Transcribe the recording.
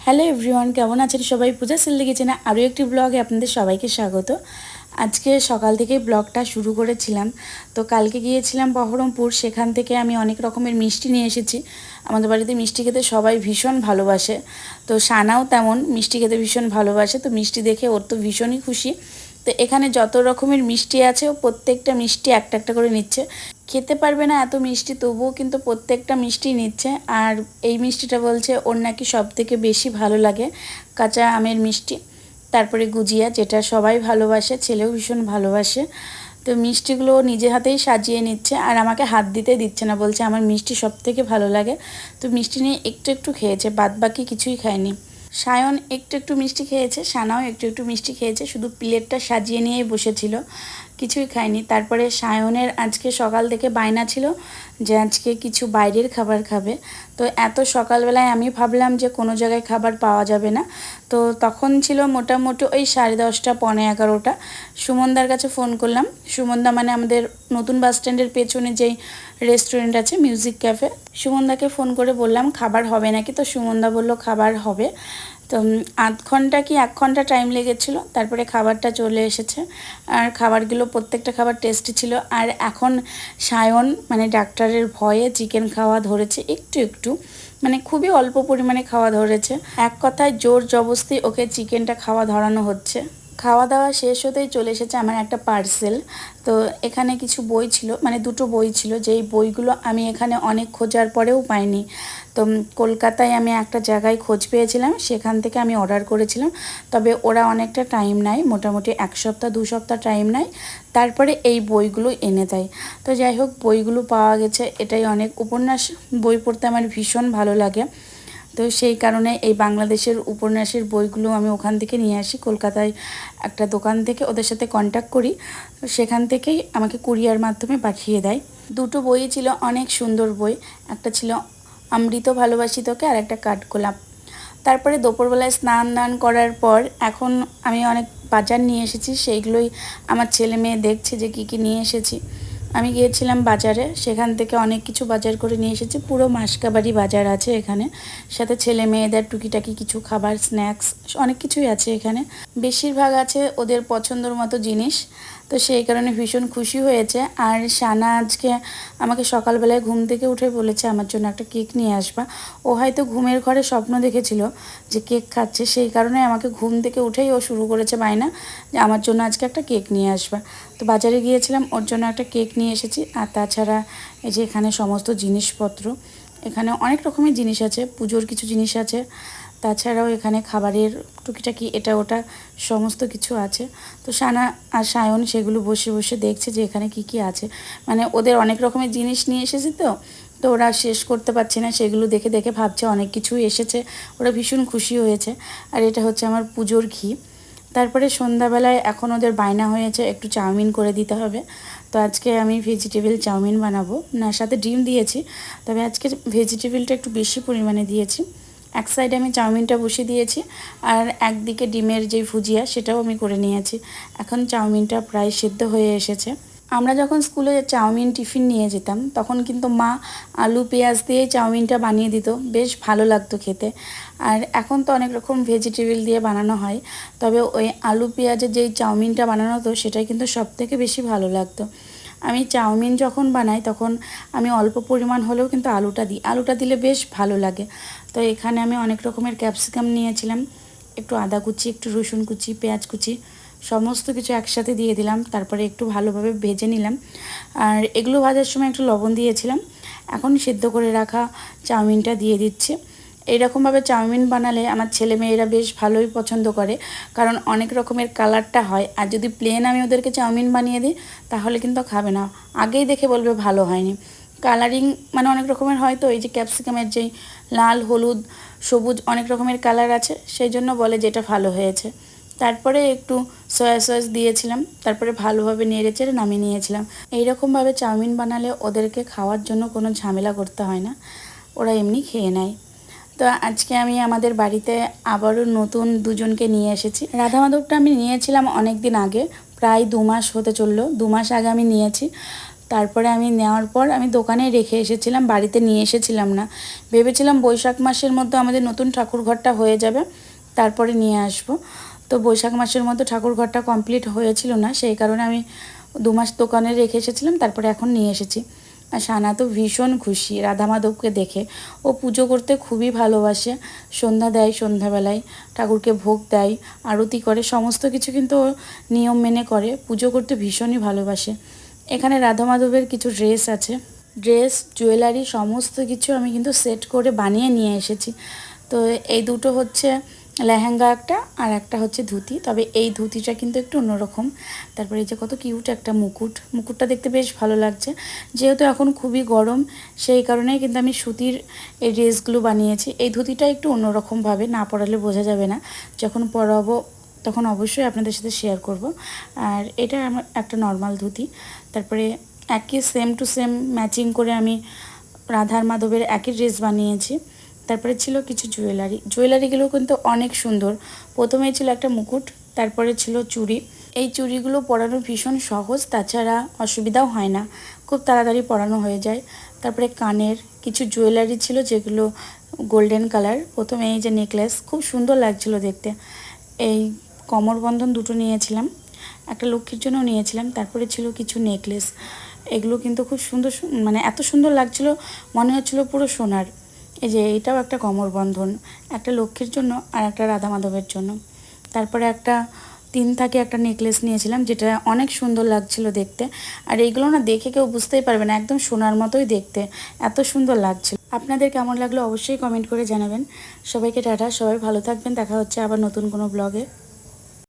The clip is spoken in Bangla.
হ্যালো এভরিওয়ান কেমন আছেন সবাই? পূজা সিল্লি কিচেনে আরও একটি ব্লগে আপনাদের সবাইকে স্বাগত। আজকে সকাল থেকে ব্লগটা শুরু করেছিলাম। তো কালকে গিয়েছিলাম বহরমপুর, সেখান থেকে আমি অনেক রকমের মিষ্টি নিয়ে এসেছি। আমাদের বাড়িতে মিষ্টি খেতে সবাই ভীষণ ভালোবাসে। তো সানাও তেমন মিষ্টি খেতে ভীষণ ভালোবাসে। তো মিষ্টি দেখে ওর তো ভীষণই খুশি। তো এখানে যত রকমের মিষ্টি আছে, ও প্রত্যেকটা মিষ্টি একটা একটা করে নিচ্ছে। খেতে পারবে না এত মিষ্টি, তবুও কিন্তু প্রত্যেকটা মিষ্টি নিচ্ছে। আর এই মিষ্টিটা বলছে, ওর নাকি সব থেকে বেশি ভালো লাগে কাঁচা আমের মিষ্টি। তারপরে গুজিয়া, যেটা সবাই ভালোবাসে, ছেলেও ভীষণ ভালোবাসে। তো মিষ্টিগুলো নিজে হাতেই সাজিয়ে নিচ্ছে আর আমাকে হাত দিতে দিচ্ছে না, বলছে, আমার মিষ্টি সব থেকে ভালো লাগে। তো মিষ্টি নিয়ে একটু একটু খেয়েছে, বাদ বাকি কিছুই খায়নি। সায়ন একটু একটু মিষ্টি খেয়েছে, সানাও একটু একটু মিষ্টি খেয়েছে, শুধু প্লেটটা সাজিয়ে নিয়েই বসেছিল। কিছুই খাইনি। তারপরে সায়নের আজকে সকাল থেকে বায়না ছিল যে আজকে কিছু বাইরের খাবার খাবে। তো এত সকালবেলায় আমি ভাবলাম যে কোনো জায়গায় খাবার পাওয়া যাবে না। তো তখন ছিল মোটামুটি ওই সাড়ে দশটা, পনে এগারোটা। সুমনদার কাছে ফোন করলাম। সুমনদা মানে আমাদের নতুন বাস স্ট্যান্ডের পেছনে যেই রেস্টুরেন্ট আছে, মিউজিক ক্যাফে। সুমনদাকে ফোন করে বললাম, খাবার হবে নাকি? তো সুমনদা বলল, খাবার হবে। তো আধ ঘণ্টা কি এক ঘণ্টা টাইম লেগেছিল, তারপরে খাবারটা চলে এসেছে। আর খাবারগুলো, প্রত্যেকটা খাবার টেস্টি ছিল। আর এখন সায়ন মানে ডাক্তারের ভয়ে চিকেন খাওয়া ধরেছে, একটু একটু। মানে খুবই অল্প পরিমাণে খাওয়া ধরেছে। এক কথায় জোর জবস্তি ওকে চিকেনটা খাওয়া ধরানো হচ্ছে। খাওয়া দাওয়া শেষ হতেই চলে এসেছে আমার একটা পার্সেল তো এখানে কিছু বই ছিল মানে দুটো বই ছিল, যেই বইগুলো আমি এখানে অনেক খোঁজার পরেও পাইনি। তো কলকাতায় আমি একটা জায়গায় খোঁজ পেয়েছিলাম, সেখান থেকে আমি অর্ডার করেছিলাম। তবে ওরা অনেকটা টাইম নেয়, মোটামুটি এক সপ্তাহ, দু সপ্তাহ টাইম নেয়, তারপরে এই বইগুলো এনে দেয়। তো যাই হোক, বইগুলো পাওয়া গেছে, এটাই অনেক উপন্যাস। বই পড়তে আমার ভীষণ ভালো লাগে। তো সেই কারণে এই বাংলাদেশের উপন্যাসের বইগুলো আমি ওখান থেকে নিয়ে আসি। কলকাতায় একটা দোকান থেকে ওদের সাথে কন্ট্যাক্ট করি। সেখান থেকেই আমাকে কুরিয়ার মাধ্যমে পাঠিয়ে দেয়। দুটো বই ছিল অনেক সুন্দর বই। একটা ছিল অমৃত ভালোবাসি তোকে আর একটা কাঠগোলাপ তারপরে দুপুরবেলায় স্নান দান করার পর এখন আমি অনেক বাজার নিয়ে এসেছি। সেইগুলোই আমার ছেলে মেয়ে দেখছে যে কী কী নিয়ে এসেছি। আমি গিয়েছিলাম বাজারে, সেখান থেকে অনেক কিছু বাজার করে নিয়ে এসেছি। পুরো মাসকাবাড়ি বাজার আছে এখানে। সাথে ছেলে মেয়েদের টুকিটাকি কিছু খাবার, স্ন্যাক্স, অনেক কিছুই আছে এখানে। বেশিরভাগ আছে ওদের পছন্দর মতো জিনিস। তো সেই কারণে ভীষণ খুশি হয়েছে। আর সানা আজকে আমাকে সকালবেলায় ঘুম থেকে উঠে বলেছে, আমার জন্য একটা কেক নিয়ে আসবা। ও হয়তো ঘুমের ঘরে স্বপ্ন দেখেছিল যে কেক খাচ্ছে, সেই কারণে আমাকে ঘুম থেকে উঠেই ও শুরু করেছে বায়না যে আমার জন্য আজকে একটা কেক নিয়ে আসবা। তো বাজারে গিয়েছিলাম, ওর জন্য একটা কেক নিয়ে এসেছি। আর তাছাড়া এই যে এখানে সমস্ত জিনিসপত্র, এখানে অনেক রকমের জিনিস আছে, পুজোর কিছু জিনিস আছে। তাছাড়াও এখানে খাবারের টুকিটাকি এটা ওটা সমস্ত কিছু আছে। তো সানা আর সায়ন সেগুলো বসে বসে দেখছে যে এখানে কি কি আছে। মানে ওদের অনেক রকমের জিনিস নিয়ে এসেছে তো তো ওরা শেষ করতে পারছে না, সেগুলো দেখে দেখে ভাবছে অনেক কিছুই এসেছে। ওরা ভীষণ খুশি হয়েছে। আর এটা হচ্ছে আমার পুজোর ঘি। তারপরে সন্ধ্যাবেলায় এখন ওদের বায়না হয়েছে, একটু চাউমিন করে দিতে হবে। তো আজকে আমি ভেজিটেবিল চাউমিন বানাবো। না, সাথে ডিম দিয়েছি, তবে আজকে ভেজিটেবিলটা একটু বেশি পরিমাণে দিয়েছি। এক সাইডে আমি চাউমিনটা বসিয়ে দিয়েছি, আর একদিকে ডিমের যে ভুজিয়া সেটাও আমি করে নিয়েছি। এখন চাউমিনটা প্রায় সেদ্ধ হয়ে এসেছে। আমরা যখন স্কুলে চাউমিন টিফিন নিয়ে যেতাম, তখন কিন্তু মা আলু, পেঁয়াজ দিয়ে চাউমিনটা বানিয়ে দিত। বেশ ভালো লাগতো খেতে। আর এখন তো অনেক রকম ভেজিটেবিল দিয়ে বানানো হয়। তবে ওই আলু, পেঁয়াজের যেই চাউমিনটা বানানো হতো, সেটাই কিন্তু সব থেকে বেশি ভালো লাগতো। আমি চাউমিন যখন বানাই, তখন আমি অল্প পরিমাণ হলেও কিন্তু আলুটা দিই। আলুটা দিলে বেশ ভালো লাগে। তো এখানে আমি অনেক রকমের ক্যাপসিকাম নিয়েছিলাম। একটু আদা কুচি, একটু রসুন কুচি, পেঁয়াজ কুচি, সমস্ত কিছু একসাথে দিয়ে দিলাম। তারপরে একটু ভালোভাবে ভেজে নিলাম। আর এগুলো ভাজার সময় একটু লবণ দিয়েছিলাম। এখন সেদ্ধ করে রাখা চাউমিনটা দিয়ে দিচ্ছি। এইরকমভাবে চাউমিন বানালে আমার ছেলে মেয়েরা বেশ ভালোই পছন্দ করে। কারণ অনেক রকমের কালারটা হয়। আর যদি প্লেন আমি ওদেরকে চাউমিন বানিয়ে দিই, তাহলে কিন্তু খাবে না। আগেই দেখে বলবে ভালো হয়নি। কালারিং মানে অনেক রকমের হয় তো, এই যে ক্যাপসিকামের যেই লাল, হলুদ, সবুজ অনেক রকমের কালার আছে সেই জন্য বলে যেটা ভালো হয়েছে। তারপরে একটু সয়া সস দিয়েছিলাম, তারপরে ভালোভাবে নেড়ে চেড়ে নামিয়ে নিয়েছিলাম। এইরকমভাবে চাউমিন বানালে ওদেরকে খাওয়ার জন্য কোনো ঝামেলা করতে হয় না। ওরা এমনি খেয়ে নেয়। তো আজকে আমি আমাদের বাড়িতে আবারও নতুন দুজনকে নিয়ে এসেছি। রাধা মাধবটা আমি নিয়েছিলাম অনেক দিন আগে, প্রায় দু মাস হতে চলল, দু মাস আগে আমি নিয়েছি। তারপরে আমি নেওয়ার পর আমি দোকানে রেখে এসেছিলাম, বাড়িতে নিয়ে এসেছিলাম না। ভেবেছিলাম বৈশাখ মাসের মধ্যে আমাদের নতুন ঠাকুর ঘরটা হয়ে যাবে, তারপরে নিয়ে আসব। তো বৈশাখ মাসের মধ্যে ঠাকুর ঘরটা কমপ্লিট হয়েছিল না, সেই কারণে আমি দু মাস দোকানে রেখে এসেছিলাম, তারপরে এখন নিয়ে এসেছি। আর সানা তো ভীষণ খুশি। রাধা মাধবকে দেখে। ও পুজো করতে খুবই ভালোবাসে। সন্ধ্যা দেয়, সন্ধ্যাবেলায়। ঠাকুরকে ভোগ দেয়, আরতি করে। সমস্ত কিছু কিন্তু ও নিয়ম মেনে করে। পুজো করতে ভীষণই ভালোবাসে। এখানে রাধা মাধবের কিছু ড্রেস আছে। ড্রেস, জুয়েলারি, সমস্ত কিছু আমি কিন্তু সেট করে বানিয়ে নিয়ে এসেছি। তো এই দুটো হচ্ছে লেহেঙ্গা একটা আর একটা হচ্ছে ধুতি। তবে এই ধুতিটা কিন্তু একটু অন্যরকম। তারপরে এই যে কত কিউট একটা মুকুট। মুকুটটা দেখতে বেশ ভালো লাগছে। যেহেতু এখন খুবই গরম, সেই কারণেই কিন্তু আমি সুতির এই ড্রেসগুলো বানিয়েছি। এই ধুতিটা একটু অন্যরকমভাবে, না পরালে বোঝা যাবে না। যখন পরাবো, তখন অবশ্যই আপনাদের সাথে শেয়ার করব। আর এটা আমার একটা নর্মাল ধুতি। তারপরে একই সেম টু সেম ম্যাচিং করে আমি রাধার মাধবের একই ড্রেস বানিয়েছি। তারপরে ছিল কিছু জুয়েলারি। জুয়েলারিগুলো কিন্তু অনেক সুন্দর। প্রথমে ছিল একটা মুকুট, তারপরে ছিল চুড়ি। এই চুড়িগুলো পরানো ভীষণ সহজ, তাছাড়া অসুবিধাও হয় না। খুব তাড়াতাড়ি পরানো হয়ে যায়। তারপরে কানের কিছু জুয়েলারি ছিল যেগুলো গোল্ডেন কালার। প্রথমে এই যে নেকলেস, খুব সুন্দর লাগছিল দেখতে। এই কোমরবন্ধন দুটো নিয়েছিলাম, একটা লক্ষ্মীর জন্য নিয়েছিলাম, তারপরে ছিল কিছু নেকলেস। এগুলো কিন্তু খুব সুন্দর মানে এত সুন্দর লাগছিল, মনে হচ্ছিল পুরো সোনার। এই যে এটাও একটা কমর বন্ধন, একটা লক্ষ্মীর জন্য আর একটা রাধা মাধবের জন্য। তারপরে একটা তিন থাকে একটা নেকলেস নিয়েছিলাম, যেটা অনেক সুন্দর লাগছিল দেখতে। আর এইগুলো না দেখে কেউ বুঝতেই পারবে না, একদম সোনার মতোই দেখতে, এত সুন্দর লাগছিল। আপনাদের কেমন লাগল অবশ্যই কমেন্ট করে জানাবেন। সবাইকে টাটা, সবাই ভালো থাকবেন, দেখা হচ্ছে আবার নতুন কোনো ব্লগে